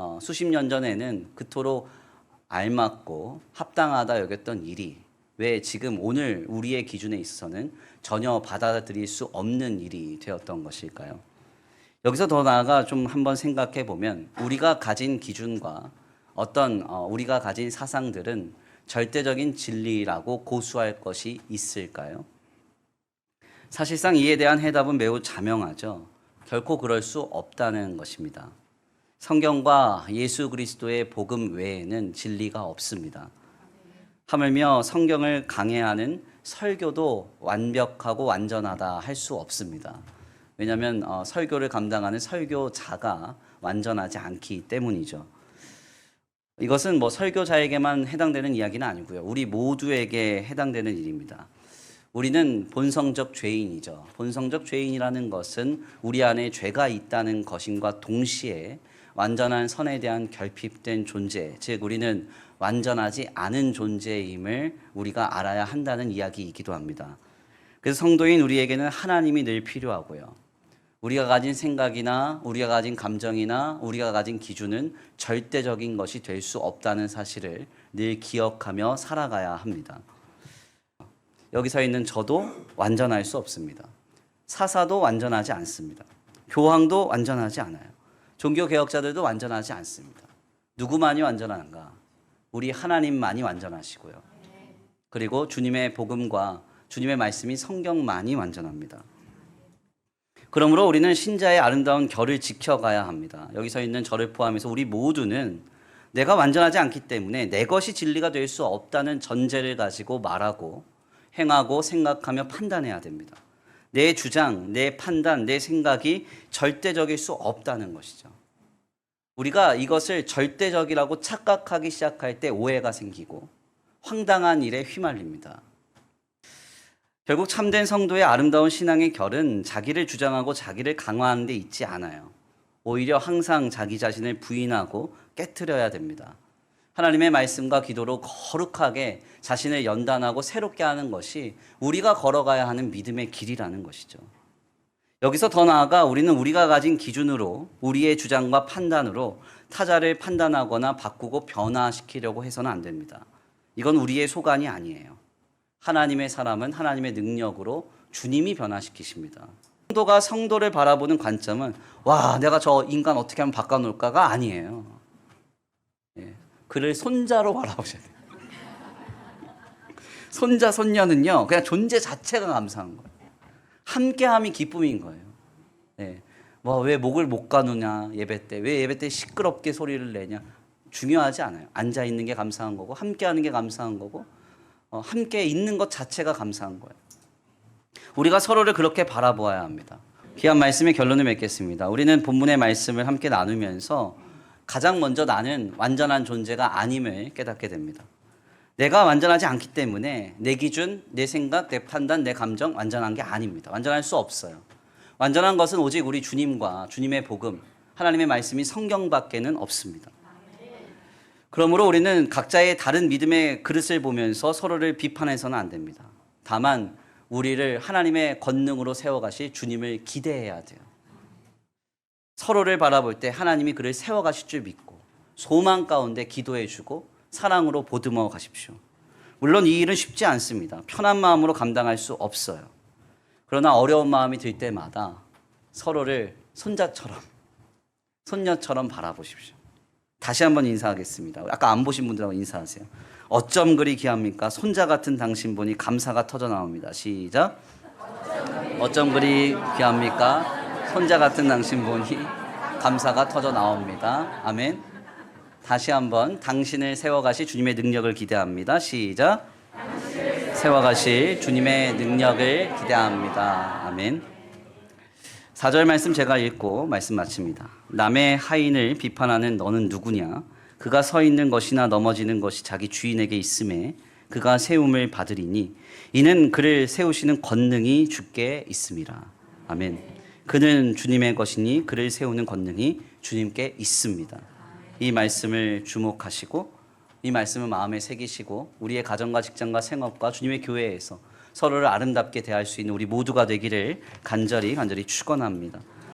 어, 수십 년 전에는 그토록 알맞고 합당하다 여겼던 일이 왜 지금 오늘 우리의 기준에 있어서는 전혀 받아들일 수 없는 일이 되었던 것일까요? 여기서 더 나아가 좀 한번 생각해 보면 우리가 가진 기준과 어떤 어, 우리가 가진 사상들은 절대적인 진리라고 고수할 것이 있을까요? 사실상 이에 대한 해답은 매우 자명하죠. 결코 그럴 수 없다는 것입니다. 성경과 예수 그리스도의 복음 외에는 진리가 없습니다. 하물며 성경을 강해하는 설교도 완벽하고 완전하다 할 수 없습니다. 왜냐하면 어, 설교를 감당하는 설교자가 완전하지 않기 때문이죠. 이것은 뭐 설교자에게만 해당되는 이야기는 아니고요. 우리 모두에게 해당되는 일입니다. 우리는 본성적 죄인이죠. 본성적 죄인이라는 것은 우리 안에 죄가 있다는 것인과 동시에 완전한 선에 대한 결핍된 존재, 즉 우리는 완전하지 않은 존재임을 우리가 알아야 한다는 이야기이기도 합니다. 그래서 성도인 우리에게는 하나님이 늘 필요하고요. 우리가 가진 생각이나 우리가 가진 감정이나 우리가 가진 기준은 절대적인 것이 될 수 없다는 사실을 늘 기억하며 살아가야 합니다. 여기 서 있는 저도 완전할 수 없습니다. 사사도 완전하지 않습니다. 교황도 완전하지 않아요. 종교 개혁자들도 완전하지 않습니다. 누구만이 완전한가? 우리 하나님만이 완전하시고요. 그리고 주님의 복음과 주님의 말씀이 성경만이 완전합니다. 그러므로 우리는 신자의 아름다운 결을 지켜가야 합니다. 여기서 있는 저를 포함해서 우리 모두는 내가 완전하지 않기 때문에 내 것이 진리가 될 수 없다는 전제를 가지고 말하고 행하고 생각하며 판단해야 됩니다. 내 주장, 내 판단, 내 생각이 절대적일 수 없다는 것이죠. 우리가 이것을 절대적이라고 착각하기 시작할 때 오해가 생기고 황당한 일에 휘말립니다. 결국 참된 성도의 아름다운 신앙의 결은 자기를 주장하고 자기를 강화하는 데 있지 않아요. 오히려 항상 자기 자신을 부인하고 깨뜨려야 됩니다. 하나님의 말씀과 기도로 거룩하게 자신을 연단하고 새롭게 하는 것이 우리가 걸어가야 하는 믿음의 길이라는 것이죠. 여기서 더 나아가 우리는 우리가 가진 기준으로 우리의 주장과 판단으로 타자를 판단하거나 바꾸고 변화시키려고 해서는 안 됩니다. 이건 우리의 소관이 아니에요. 하나님의 사람은 하나님의 능력으로 주님이 변화시키십니다. 성도가 성도를 바라보는 관점은 와 내가 저 인간 어떻게 하면 바꿔놓을까가 아니에요. 예, 그를 손자로 바라보셔야 돼요. 손자 손녀는요 그냥 존재 자체가 감사한 거예요. 함께함이 기쁨인 거예요. 예. 뭐왜 목을 못 가누냐 예배 때 왜 예배 때 시끄럽게 소리를 내냐 중요하지 않아요. 앉아 있는 게 감사한 거고 함께하는 게 감사한 거고 어, 함께 있는 것 자체가 감사한 거예요. 우리가 서로를 그렇게 바라보아야 합니다. 귀한 말씀의 결론을 맺겠습니다. 우리는 본문의 말씀을 함께 나누면서 가장 먼저 나는 완전한 존재가 아님을 깨닫게 됩니다. 내가 완전하지 않기 때문에 내 기준, 내 생각, 내 판단, 내 감정 완전한 게 아닙니다. 완전할 수 없어요. 완전한 것은 오직 우리 주님과 주님의 복음, 하나님의 말씀이 성경밖에는 없습니다. 그러므로 우리는 각자의 다른 믿음의 그릇을 보면서 서로를 비판해서는 안 됩니다. 다만 우리를 하나님의 권능으로 세워가실 주님을 기대해야 돼요. 서로를 바라볼 때 하나님이 그를 세워가실 줄 믿고 소망 가운데 기도해 주고 사랑으로 보듬어 가십시오. 물론 이 일은 쉽지 않습니다. 편한 마음으로 감당할 수 없어요. 그러나 어려운 마음이 들 때마다 서로를 손자처럼, 손녀처럼 바라보십시오. 다시 한번 인사하겠습니다. 아까 안 보신 분들하고 인사하세요. 어쩜 그리 귀합니까? 손자 같은 당신 보니 감사가 터져 나옵니다. 시작. 어쩜 그리 귀합니까? 손자 같은 당신 보니 감사가 터져 나옵니다. 아멘. 다시 한번 당신을 세워가실 주님의 능력을 기대합니다. 시작. 세워가실 주님의 능력을 기대합니다. 아멘. 4절 말씀 제가 읽고 말씀 마칩니다. 남의 하인을 비판하는 너는 누구냐? 그가 서 있는 것이나 넘어지는 것이 자기 주인에게 있음에 그가 세움을 받으리니 이는 그를 세우시는 권능이 주께 있음이라. 아멘. 그는 주님의 것이니 그를 세우는 권능이 주님께 있습니다. 이 말씀을 주목하시고 이 말씀을 마음에 새기시고 우리의 가정과 직장과 생업과 주님의 교회에서 서로를 아름답게 대할 수 있는 우리 모두가 되기를 간절히 간절히 축원합니다.